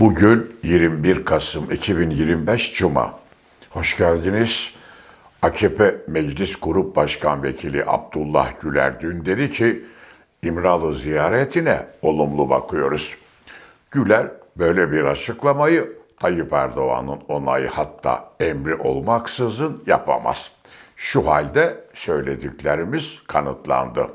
Bugün 21 Kasım 2025 Cuma. Hoş geldiniz. AKP Meclis Grup Başkan Vekili Abdullah Güler dün dedi ki İmralı ziyaretine olumlu bakıyoruz. Güler böyle bir açıklamayı Tayyip Erdoğan'ın onayı hatta emri olmaksızın yapamaz. Şu halde söylediklerimiz kanıtlandı.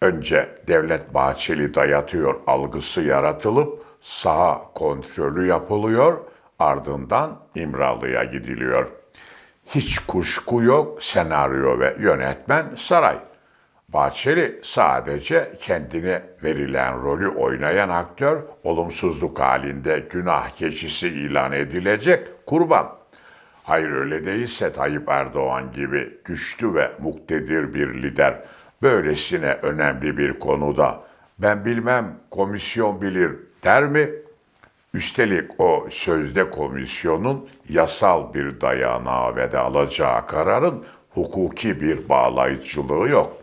Önce Devlet Bahçeli dayatıyor algısı yaratılıp saha kontrolü yapılıyor, ardından İmralı'ya gidiliyor. Hiç kuşku yok senaryo ve yönetmen saray. Bahçeli sadece kendine verilen rolü oynayan aktör, olumsuzluk halinde günah keçisi ilan edilecek kurban. Hayır öyle değilse Tayyip Erdoğan gibi güçlü ve muktedir bir lider böylesine önemli bir konuda ben bilmem komisyon bilir der mi? Üstelik o sözde komisyonun yasal bir dayanağı ve de alacağı kararın hukuki bir bağlayıcılığı yok.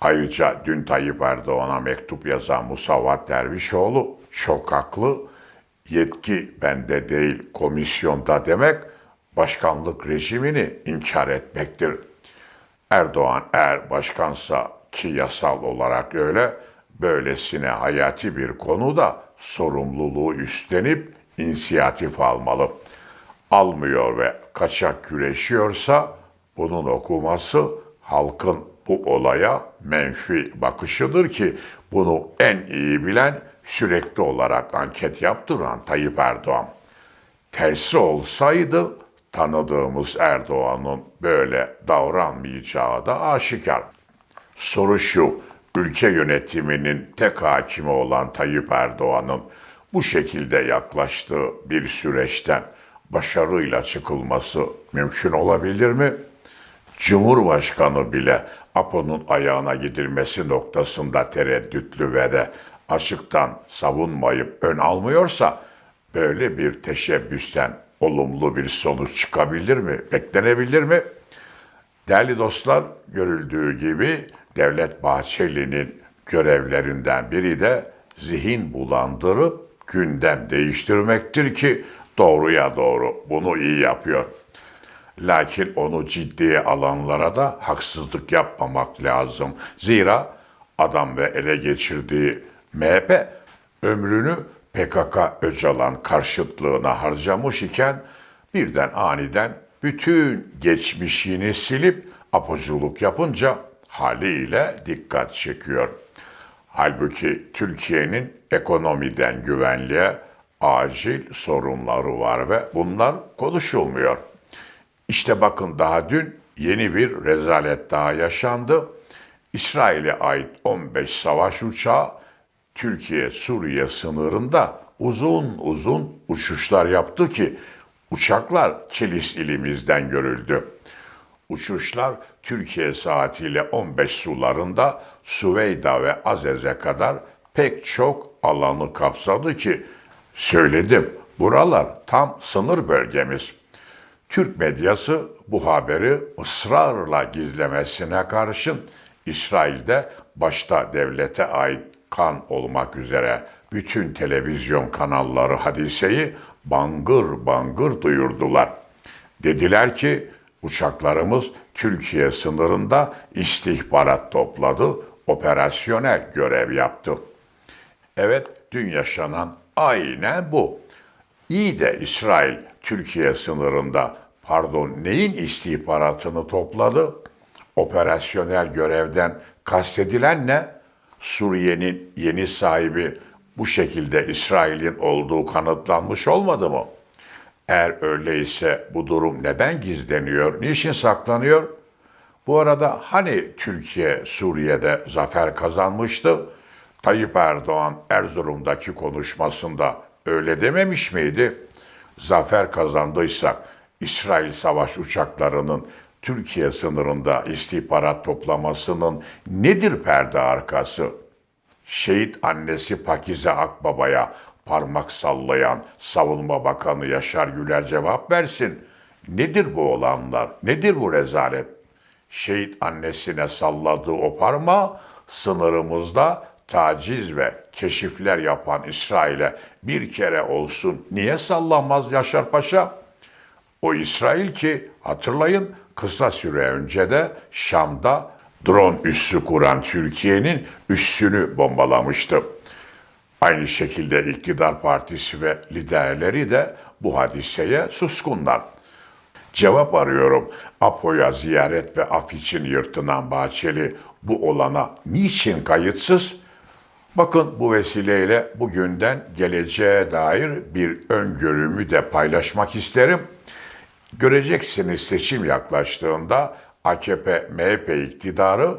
Ayrıca dün Tayyip Erdoğan'a mektup yazan Musavat Dervişoğlu çok haklı. Yetki bende değil komisyonda demek başkanlık rejimini inkar etmektir. Erdoğan eğer başkansa ki yasal olarak öyle, böylesine hayati bir konuda sorumluluğu üstlenip inisiyatif almalı. Almıyor ve kaçak güreşiyorsa bunun okuması halkın bu olaya menfi bakışıdır ki bunu en iyi bilen sürekli olarak anket yaptıran Tayyip Erdoğan. Tersi olsaydı tanıdığımız Erdoğan'ın böyle davranmayacağı da aşikar. Soru şu, ülke yönetiminin tek hakimi olan Tayyip Erdoğan'ın bu şekilde yaklaştığı bir süreçten başarıyla çıkılması mümkün olabilir mi? Cumhurbaşkanı bile APO'nun ayağına gidilmesi noktasında tereddütlü ve de açıktan savunmayıp ön almıyorsa böyle bir teşebbüsten olumlu bir sonuç çıkabilir mi? Beklenebilir mi? Değerli dostlar, görüldüğü gibi Devlet Bahçeli'nin görevlerinden biri de zihin bulandırıp gündem değiştirmektir ki doğruya doğru bunu iyi yapıyor. Lakin onu ciddiye alanlara da haksızlık yapmamak lazım. Zira adam ve ele geçirdiği MHP ömrünü PKK Öcalan karşıtlığına harcamış iken birden aniden bütün geçmişini silip apoculuk yapınca haliyle dikkat çekiyor. Halbuki Türkiye'nin ekonomiden güvenliğe acil sorunları var ve bunlar konuşulmuyor. İşte bakın daha dün yeni bir rezalet daha yaşandı. İsrail'e ait 15 savaş uçağı Türkiye-Suriye sınırında uzun uzun uçuşlar yaptı ki uçaklar Kilis ilimizden görüldü. Uçuşlar Türkiye saatiyle 15 sularında Süveyda ve Azez'e kadar pek çok alanı kapsadı ki söyledim buralar tam sınır bölgemiz. Türk medyası bu haberi ısrarla gizlemesine karşın İsrail'de başta devlete ait kan olmak üzere bütün televizyon kanalları hadiseyi bangır bangır duyurdular. Dediler ki uçaklarımız Türkiye sınırında istihbarat topladı, operasyonel görev yaptı. Evet, dün yaşanan aynen bu. İyi de İsrail Türkiye sınırında pardon neyin istihbaratını topladı? Operasyonel görevden kastedilen ne? Suriye'nin yeni sahibi bu şekilde İsrail'in olduğu kanıtlanmış olmadı mı? Eğer öyleyse bu durum neden gizleniyor, niçin saklanıyor? Bu arada hani Türkiye Suriye'de zafer kazanmıştı? Tayyip Erdoğan Erzurum'daki konuşmasında öyle dememiş miydi? Zafer kazandıysak İsrail savaş uçaklarının Türkiye sınırında istihbarat toplamasının nedir perde arkası? Şehit annesi Pakize Akbaba'ya parmak sallayan Savunma Bakanı Yaşar Güler cevap versin. Nedir bu olanlar? Nedir bu rezalet? Şehit annesine salladığı o parmağı sınırımızda taciz ve keşifler yapan İsrail'e bir kere olsun niye sallanmaz Yaşar Paşa? O İsrail ki hatırlayın kısa süre önce de Şam'da drone üssü kuran Türkiye'nin üssünü bombalamıştı. Aynı şekilde iktidar partisi ve liderleri de bu hadiseye suskunlar. Cevap arıyorum. Apo'ya ziyaret ve af için yırtınan Bahçeli bu olana niçin kayıtsız? Bakın bu vesileyle bugünden geleceğe dair bir öngörümü de paylaşmak isterim. Göreceksiniz seçim yaklaştığında AKP MHP iktidarı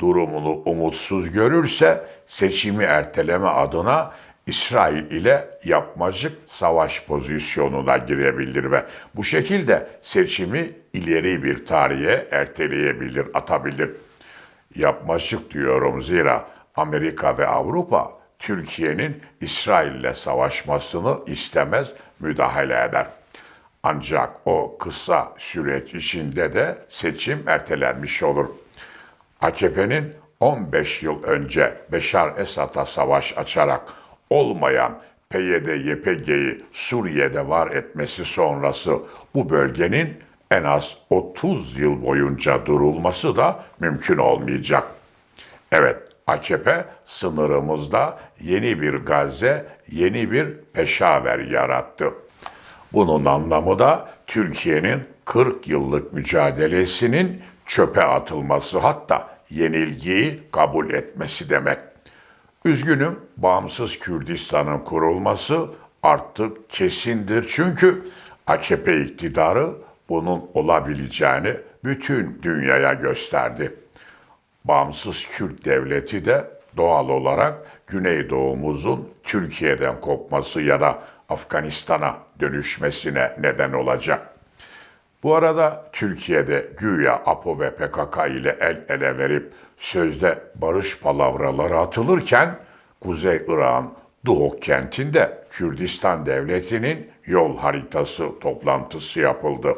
durumunu umutsuz görürse seçimi erteleme adına İsrail ile yapmacık savaş pozisyonuna girebilir ve bu şekilde seçimi ileri bir tarihe erteleyebilir, atabilir. Yapmacık diyorum zira Amerika ve Avrupa Türkiye'nin İsrail ile savaşmasını istemez, müdahale eder. Ancak o kısa süreç içinde de seçim ertelenmiş olur. AKP'nin 15 yıl önce Beşar Esad'a savaş açarak olmayan PYD-YPG'yi Suriye'de var etmesi sonrası bu bölgenin en az 30 yıl boyunca durulması da mümkün olmayacak. Evet, AKP sınırımızda yeni bir Gazze, yeni bir Peşaver yarattı. Bunun anlamı da Türkiye'nin 40 yıllık mücadelesinin çöpe atılması hatta yenilgiyi kabul etmesi demek. Üzgünüm, bağımsız Kürdistan'ın kurulması artık kesindir. Çünkü AKP iktidarı bunun olabileceğini bütün dünyaya gösterdi. Bağımsız Kürt devleti de doğal olarak Güneydoğumuzun Türkiye'den kopması ya da Afganistan'a dönüşmesine neden olacak. Bu arada Türkiye'de güya APO ve PKK ile el ele verip sözde barış palavraları atılırken Kuzey Irak'ın Duhok kentinde Kürdistan Devleti'nin yol haritası toplantısı yapıldı.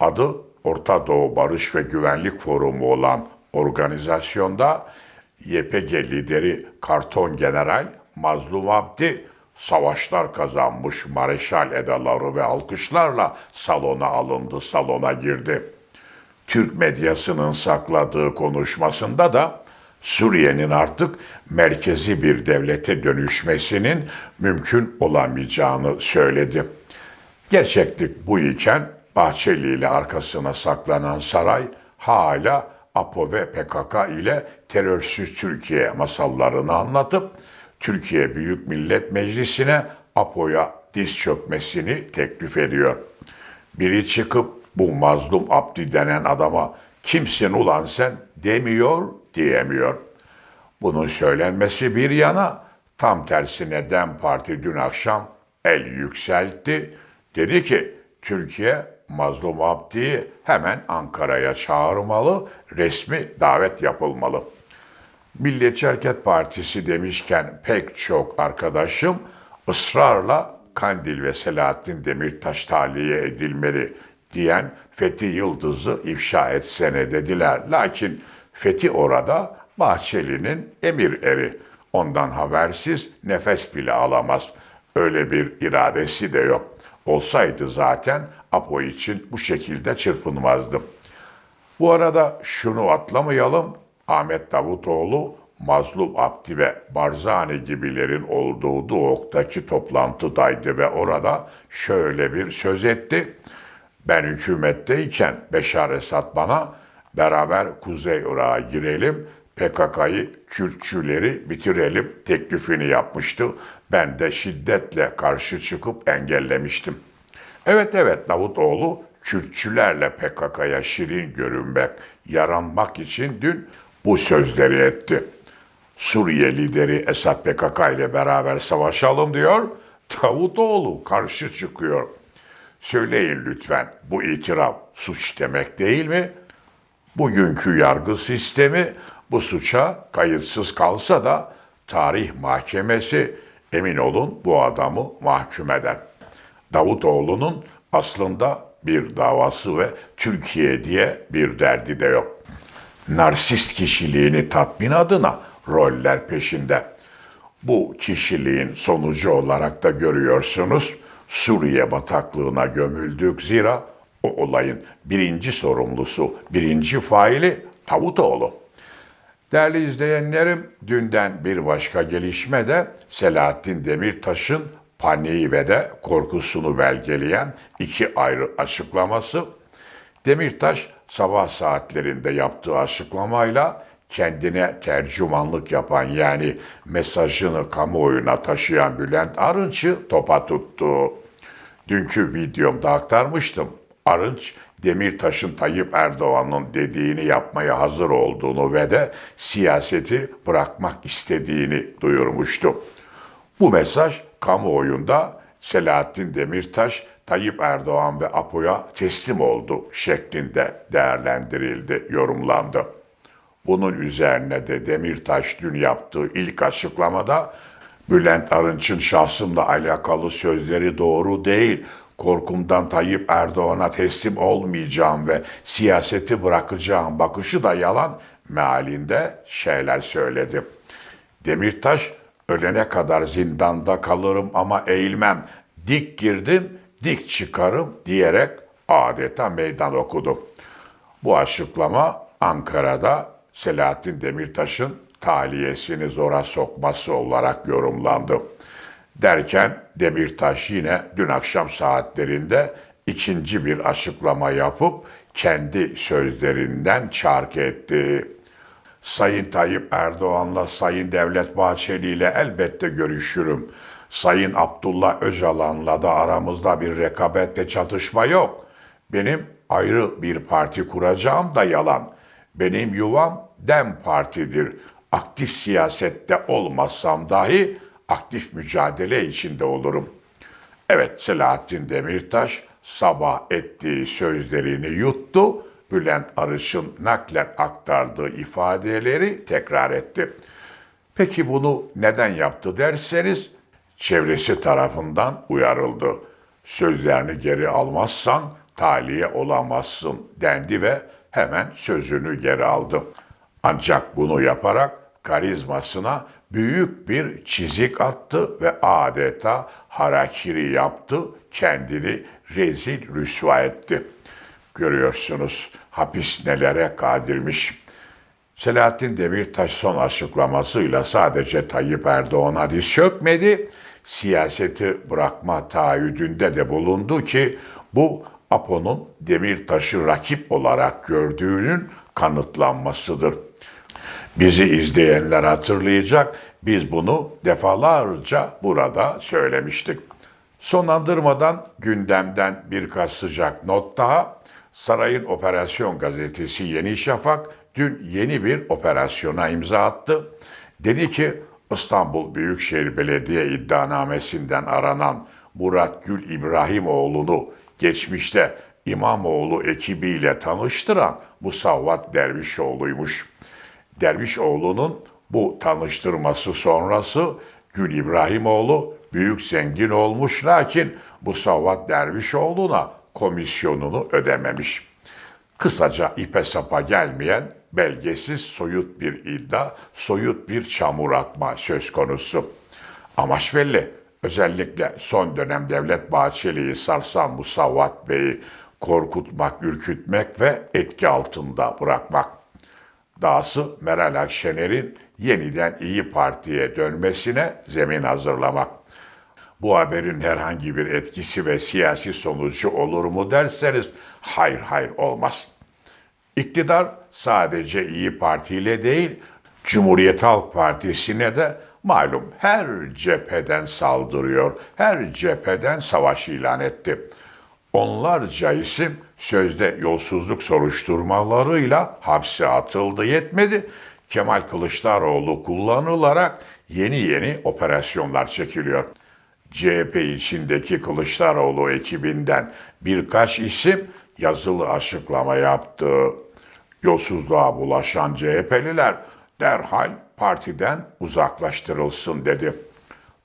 Adı Orta Doğu Barış ve Güvenlik Forumu olan organizasyonda YPG lideri Karton General Mazlum Abdi savaşlar kazanmış mareşal edaları ve alkışlarla salona alındı, salona girdi. Türk medyasının sakladığı konuşmasında da Suriye'nin artık merkezi bir devlete dönüşmesinin mümkün olamayacağını söyledi. Gerçeklik bu iken Bahçeli ile arkasına saklanan saray hala APO ve PKK ile terörsüz Türkiye masallarını anlatıp Türkiye Büyük Millet Meclisi'ne APO'ya diz çökmesini teklif ediyor. Biri çıkıp bu mazlum Abdi denen adama kimsin ulan sen demiyor diyemiyor. Bunun söylenmesi bir yana tam tersine DEM Parti dün akşam el yükseltti. Dedi ki Türkiye mazlum Abdi'yi hemen Ankara'ya çağırmalı, resmi davet yapılmalı. Milliyetçi Hareket Partisi demişken pek çok arkadaşım ısrarla Kandil ve Selahattin Demirtaş tahliye edilmeli diyen Fethi Yıldız'ı ifşa etsene dediler. Lakin Fethi orada Bahçeli'nin emir eri. Ondan habersiz nefes bile alamaz. Öyle bir iradesi de yok. Olsaydı zaten Apo için bu şekilde çırpınmazdım. Bu arada şunu atlamayalım. Ahmet Davutoğlu, Mazlum Abdi ve Barzani gibilerin olduğu Duok'taki toplantıdaydı ve orada şöyle bir söz etti. Ben hükümetteyken Beşar Esad bana beraber Kuzey Irak'a girelim, PKK'yı, Kürtçüleri bitirelim teklifini yapmıştı. Ben de şiddetle karşı çıkıp engellemiştim. Evet evet Davutoğlu Kürtçülerle PKK'ya şirin görünmek, yaranmak için dün bu sözleri etti. Suriye lideri Esad PKK ile beraber savaşalım diyor. Davutoğlu karşı çıkıyor. Söyleyin lütfen bu itiraf suç demek değil mi? Bugünkü yargı sistemi bu suça kayıtsız kalsa da tarih mahkemesi emin olun bu adamı mahkum eder. Davutoğlu'nun aslında bir davası ve Türkiye diye bir derdi de yok. Narsist kişiliğini tatmin adına roller peşinde. Bu kişiliğin sonucu olarak da görüyorsunuz Suriye bataklığına gömüldük zira o olayın birinci sorumlusu, birinci faili Davutoğlu. Değerli izleyenlerim, dünden bir başka gelişme de Selahattin Demirtaş'ın paniği ve de korkusunu belgeleyen iki ayrı açıklaması. Demirtaş sabah saatlerinde yaptığı açıklamayla kendine tercümanlık yapan yani mesajını kamuoyuna taşıyan Bülent Arınç'ı topa tuttu. Dünkü videomda aktarmıştım. Arınç, Demirtaş'ın Tayyip Erdoğan'ın dediğini yapmaya hazır olduğunu ve de siyaseti bırakmak istediğini duyurmuştu. Bu mesaj kamuoyunda Selahattin Demirtaş, Tayyip Erdoğan ve APO'ya teslim oldu şeklinde değerlendirildi, yorumlandı. Bunun üzerine de Demirtaş dün yaptığı ilk açıklamada Bülent Arınç'ın şahsımla alakalı sözleri doğru değil, korkumdan Tayyip Erdoğan'a teslim olmayacağım ve siyaseti bırakacağım bakışı da yalan mealinde şeyler söyledi. Demirtaş ölene kadar zindanda kalırım ama eğilmem, dik girdim, dik çıkarım diyerek adeta meydan okudu. Bu açıklama Ankara'da Selahattin Demirtaş'ın taliyesini zora sokması olarak yorumlandı. Derken Demirtaş yine dün akşam saatlerinde ikinci bir açıklama yapıp kendi sözlerinden çark etti. Sayın Tayyip Erdoğan'la Sayın Devlet Bahçeli ile elbette görüşürüm. Sayın Abdullah Öcalan'la da aramızda bir rekabet ve çatışma yok. Benim ayrı bir parti kuracağım da yalan. Benim yuvam Dem Parti'dir. Aktif siyasette olmazsam dahi aktif mücadele içinde olurum. Evet Selahattin Demirtaş sabah ettiği sözlerini yuttu. Bülent Arış'ın naklen aktardığı ifadeleri tekrar etti. Peki bunu neden yaptı derseniz çevresi tarafından uyarıldı. Sözlerini geri almazsan taliye olamazsın dendi ve hemen sözünü geri aldı. Ancak bunu yaparak karizmasına büyük bir çizik attı ve adeta harakiri yaptı, kendini rezil rüsva etti. Görüyorsunuz hapis nelere kadirmiş. Selahattin Demirtaş son açıklamasıyla sadece Tayyip Erdoğan'a diz çökmedi, siyaseti bırakma taahhüdünde de bulundu ki bu APO'nun Demirtaş'ı rakip olarak gördüğünün kanıtlanmasıdır. Bizi izleyenler hatırlayacak, biz bunu defalarca burada söylemiştik. Sonlandırmadan gündemden birkaç sıcak not daha. Sarayın Operasyon Gazetesi Yeni Şafak dün yeni bir operasyona imza attı. Dedi ki İstanbul Büyükşehir Belediye iddianamesinden aranan Murat Gül İbrahimoğlu'nu geçmişte İmamoğlu ekibiyle tanıştıran Musavvat Dervişoğlu'ymuş. Dervişoğlu'nun bu tanıştırması sonrası Gül İbrahimoğlu büyük zengin olmuş lakin Musavvat Dervişoğlu'na komisyonunu ödememiş. Kısaca ipe sapa gelmeyen belgesiz soyut bir iddia, soyut bir çamur atma söz konusu. Amaç belli. Özellikle son dönem Devlet Bahçeli'yi sarsan Musavvat Bey'i korkutmak, ürkütmek ve etki altında bırakmak. Dahası Meral Akşener'in yeniden İyi Parti'ye dönmesine zemin hazırlamak. Bu haberin herhangi bir etkisi ve siyasi sonucu olur mu derseniz hayır hayır olmaz. İktidar sadece İyi Parti ile değil, Cumhuriyet Halk Partisi'ne de malum her cepheden saldırıyor, her cepheden savaş ilan etti. Onlarca isim sözde yolsuzluk soruşturmalarıyla hapse atıldı yetmedi. Kemal Kılıçdaroğlu kullanılarak yeni yeni operasyonlar çekiliyor. CHP içindeki Kılıçdaroğlu ekibinden birkaç isim yazılı açıklama yaptı. Yolsuzluğa bulaşan CHP'liler derhal partiden uzaklaştırılsın dedi.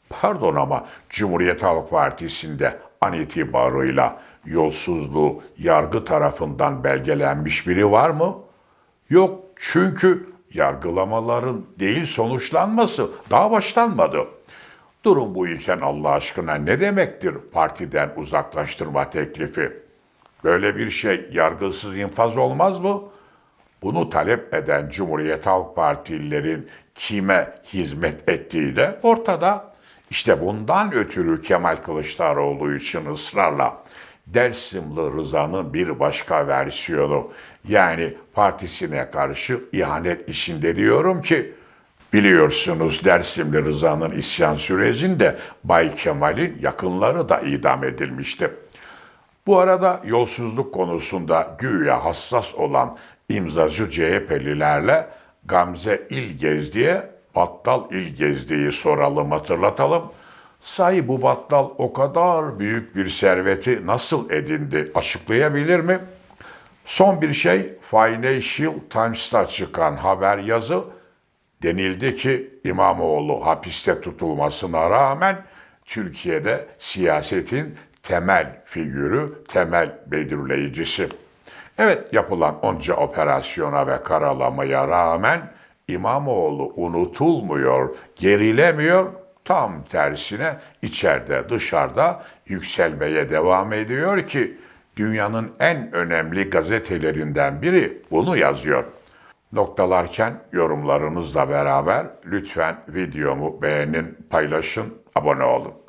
Pardon ama Cumhuriyet Halk Partisi'nde an itibarıyla yolsuzluğu yargı tarafından belgelenmiş biri var mı? Yok çünkü yargılamaların değil sonuçlanması daha başlanmadı. Durum bu iken Allah aşkına ne demektir partiden uzaklaştırma teklifi? Böyle bir şey yargısız infaz olmaz mı? Bunu talep eden Cumhuriyet Halk Partililerin kime hizmet ettiği de ortada. İşte bundan ötürü Kemal Kılıçdaroğlu için ısrarla Dersimli Rıza'nın bir başka versiyonu yani partisine karşı ihanet işinde diyorum ki biliyorsunuz Dersimli Rıza'nın isyan sürecinde Bay Kemal'in yakınları da idam edilmişti. Bu arada yolsuzluk konusunda güya hassas olan imzacı CHP'lilerle Gamze İlgezdi'ye Battal İlgezdi'yi soralım hatırlatalım. Sahi bu battal o kadar büyük bir serveti nasıl edindi açıklayabilir mi? Son bir şey Financial Times'ta çıkan haber yazı denildi ki İmamoğlu hapiste tutulmasına rağmen Türkiye'de siyasetin temel figürü, temel belirleyicisi. Evet yapılan onca operasyona ve karalamaya rağmen İmamoğlu unutulmuyor, gerilemiyor. Tam tersine içeride dışarıda yükselmeye devam ediyor ki dünyanın en önemli gazetelerinden biri bunu yazıyor. Noktalarken yorumlarınızla beraber lütfen videomu beğenin, paylaşın, abone olun.